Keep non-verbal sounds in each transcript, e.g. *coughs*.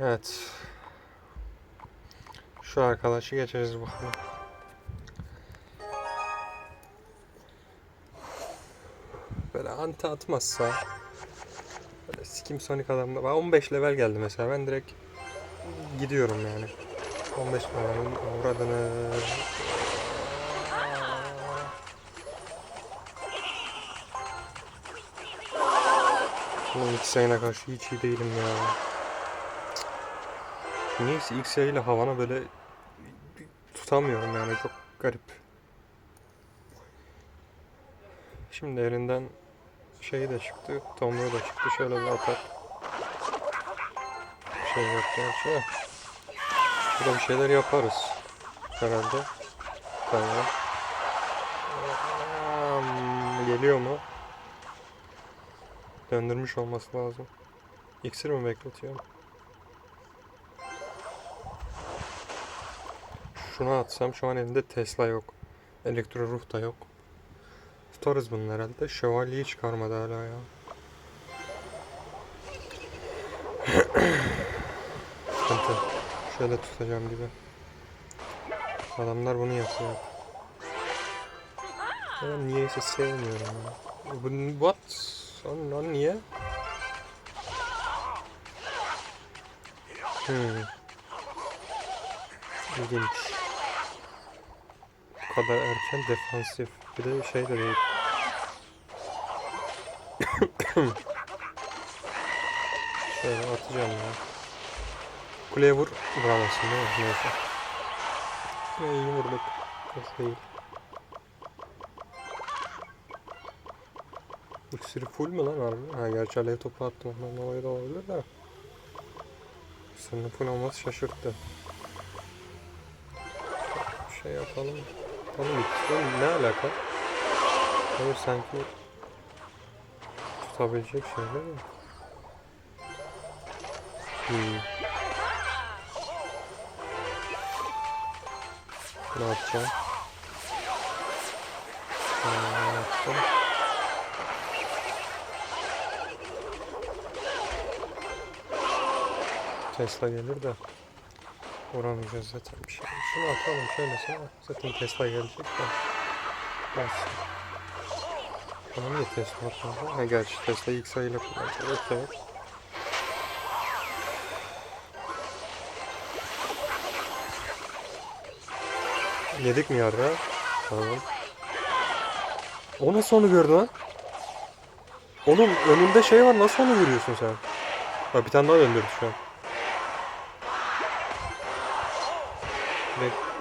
Evet. Şu arkadaşı geçeriz bakalım. Böyle anti atmazsa böyle sikim Sonic adamda. Ben 15 level geldi mesela. Ben direkt gidiyorum yani. 15 level'in avradını. Oğlum X yayına karşı hiç iyi değilim ya. Niyeyse X yayıyla havana böyle tutamıyorum yani çok garip. Şimdi elinden şey de çıktı, tomruğu da çıktı. Şöyle bir atar. Bir şey yok gerçi. Şurada bir şeyler yaparız. Herhalde. Tamam. Geliyor mu? Döndürmüş olması lazım. İksir mi bekletiyorum? Şuna atsam şu an elinde Tesla yok. Elektro ruh da yok. Tutarız bunu herhalde. Şövalyeyi çıkarmadı hala ya. Şöyle tutacağım gibi. Adamlar bunu yapıyor. Ben niyeyse sevmiyorum ya. What? Lan, lan niye? Hmm. İlginç. Bu kadar erken defansif. Bir de şey de değil. *coughs* Şöyle atacağım ya. Kuleye vur. Vuramazsın değil mi? Neyse. Ya iyi vurduk. Hoş değil. İksiri full mü lan harbi? Ha gerçi alev topu attım. Ondan dolayı da olabilir de. İksirin full olması şaşırttı. Şey yapalım. Oğlum ikisi ne alaka? Hayır sanki tutabilecek şeyler mi? Hmm. Ne yapacağım? Ne yaptım? Tesla gelir de vuramayacağız zaten bir şey. Şunu atalım şöyle sana. Zaten Tesla gelecek de. Bas. Bana niye Tesla atmadı? Ha gerçi Tesla ilk sayıyla kullanacak. Evet. Yedik mi yarra? Tamam. O nasıl onu gördü lan? Oğlum önünde şey var nasıl onu vuruyorsun sen? Bak bir tane daha döndürdü şu an.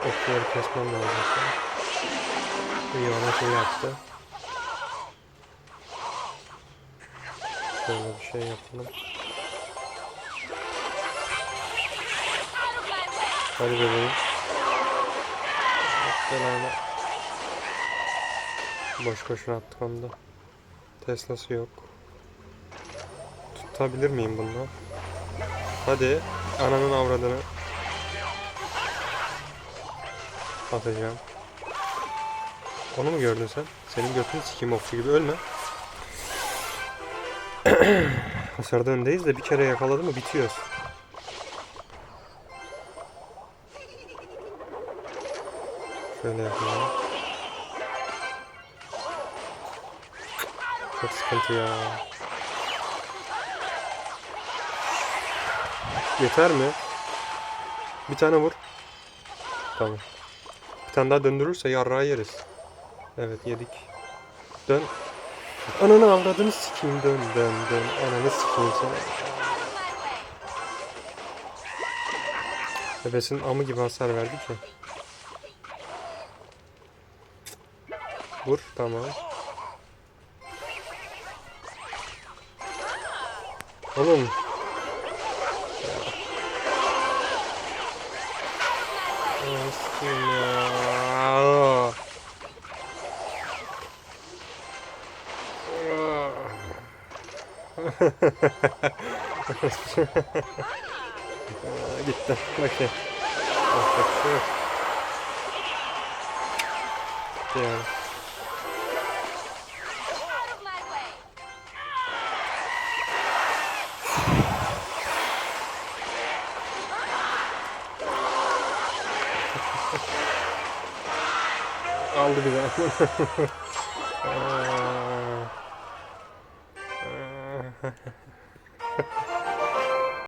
Ve okları kesmem lazım. İyi ona şey yaptı. Şöyle bir şey yapalım. Hadi bebeğim. Belanı. Boş boşuna attık onu da. Tesla'sı yok. Tutabilir miyim bundan? Hadi. Ananın avradını. Atacağım. Onu mu gördün sen? Senin götünü sikeyim okçu gibi ölme. *clears throat* Hasarda öndeyiz de bir kere yakaladı mı bitiyoruz. Şöyle yapalım. Çok sıkıntı ya. Yeter mi? Bir tane vur. Tamam. Bir tane daha döndürürse yarrağı yeriz. Evet yedik. Dön. Ananı avradını sikeyim dön dön dön. Ananı sikeyim sana. Bebesin amı gibi hasar verdi ki. Vur tamam. Oğlum. Gitti. Bakayım. Bakayım. Diyorum. Aldı bize. Aa. Aa.